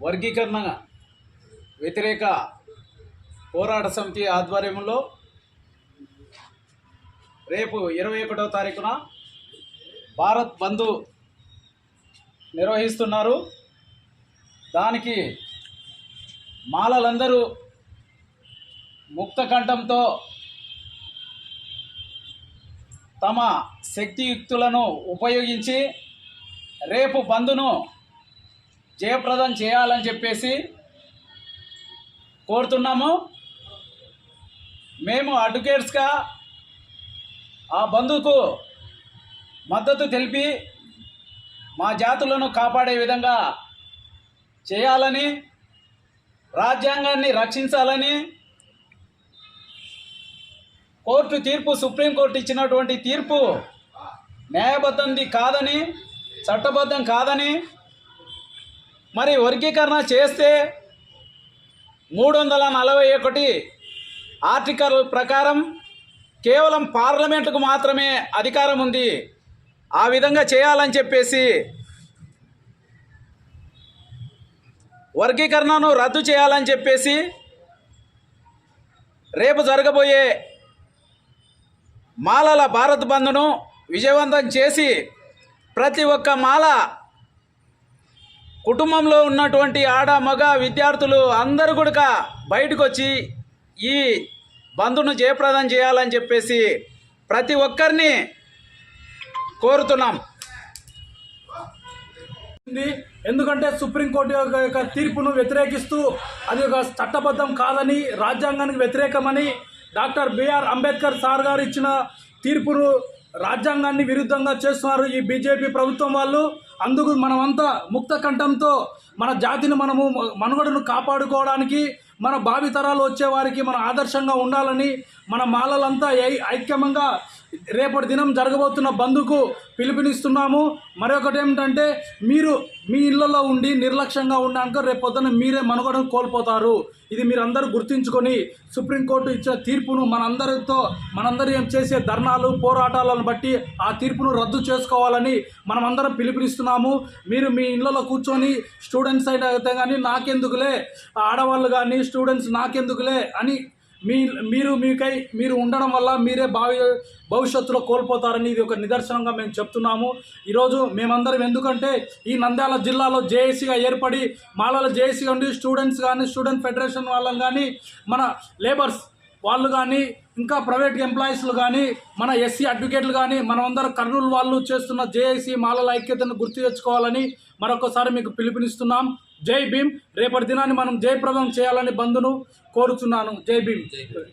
వర్గీకరణ వ్యతిరేక పోరాట సమితి ఆధ్వర్యంలో రేపు ఇరవై ఒకటో తారీఖున భారత్ బంధు నిర్వహిస్తున్నారు. దానికి మాలలందరూ ముక్త కంఠంతో తమ శక్తియుక్తులను ఉపయోగించి రేపు బంధును జయప్రదం చేయాలని చెప్పేసి కోరుతున్నాము. మేము అడ్వకేట్స్గా ఆ బంధుకు మద్దతు తెలిపి మా జాతులను కాపాడే విధంగా చేయాలని రాజ్యాంగాన్ని రక్షించాలని కోర్టు తీర్పు సుప్రీంకోర్టు ఇచ్చినటువంటి తీర్పు న్యాయబద్ధంది కాదని చట్టబద్ధం కాదని మరి వర్గీకరణ చేస్తే మూడు వందల నలభై ఒకటి ఆర్టికల్ ప్రకారం కేవలం పార్లమెంటుకు మాత్రమే అధికారం ఉంది. ఆ విధంగా చేయాలని చెప్పేసి వర్గీకరణను రద్దు చేయాలని చెప్పేసి రేపు జరగబోయే మాలల భారత్ బంద్ను విజయవంతం చేసి ప్రతి ఒక్క మాల కుటుంబంలో ఉన్నటువంటి ఆడ మగ విద్యార్థులు అందరూ కూడా బయటకు వచ్చి ఈ బంధును జయప్రదం చేయాలని చెప్పేసి ప్రతి ఒక్కరిని కోరుతున్నాం. ఉంది ఎందుకంటే సుప్రీంకోర్టు యొక్క తీర్పును వ్యతిరేకిస్తూ అది ఒక చట్టబద్ధం కాదని రాజ్యాంగానికి వ్యతిరేకమని doctor B R Ambedkar sir garu ఇచ్చిన తీర్పును రాజ్యాంగాన్ని విరుద్ధంగా చేస్తున్నారు ఈ బీజేపీ ప్రభుత్వం వాళ్ళు. అందుకు మనమంతా ముక్త కంఠంతో మన జాతిని మనము మనుగడను కాపాడుకోవడానికి మన భావితరాలు వచ్చేవారికి మన ఆదర్శంగా ఉండాలని మన మాలలంతా ఐ- ఐక్యమంగా రేపటి దినం జరగబోతున్న బంధుకు పిలుపునిస్తున్నాము. మరొకటి ఏమిటంటే మీరు మీ ఇళ్ళలో ఉండి నిర్లక్ష్యంగా ఉండడానికి రేపు పొద్దున మీరే మనుగడను కోల్పోతారు. ఇది మీరందరూ గుర్తించుకొని సుప్రీంకోర్టు ఇచ్చిన తీర్పును మనందరితో మనందరూ ఏం చేసే ధర్నాలు పోరాటాలను బట్టి ఆ తీర్పును రద్దు చేసుకోవాలని మనమందరం పిలుపునిస్తున్నాము. మీరు మీ ఇళ్ళలో కూర్చొని స్టూడెంట్స్ అయితే కానీ నాకెందుకులే ఆడవాళ్ళు కానీ స్టూడెంట్స్ నాకెందుకులే అని మీ మీరు మీకై మీరు ఉండడం వల్ల మీరే భావి భవిష్యత్తులో కోల్పోతారని ఇది ఒక నిదర్శనంగా మేము చెప్తున్నాము. ఈరోజు మేమందరం ఎందుకంటే ఈ నంద్యాల జిల్లాలో జేఏసీగా ఏర్పడి మాలల జేఏసీ ఉండి స్టూడెంట్స్ కానీ స్టూడెంట్ ఫెడరేషన్ వాళ్ళని కానీ మన లేబర్స్ వాళ్ళు కానీ ఇంకా ప్రైవేట్ ఎంప్లాయీస్లు కానీ మన ఎస్సీ అడ్వకేట్లు కానీ మనమందరం కర్నూలు వాళ్ళు చేస్తున్న జేఏసీ మాలల ఐక్యతను గుర్తు తెచ్చుకోవాలని మరొకసారి మీకు పిలుపునిస్తున్నాం. జై భీమ్. రేపటి దినాన్ని మనం జయప్రదం చేయాలని బంధును కోరుచున్నాను. జై భీమ్.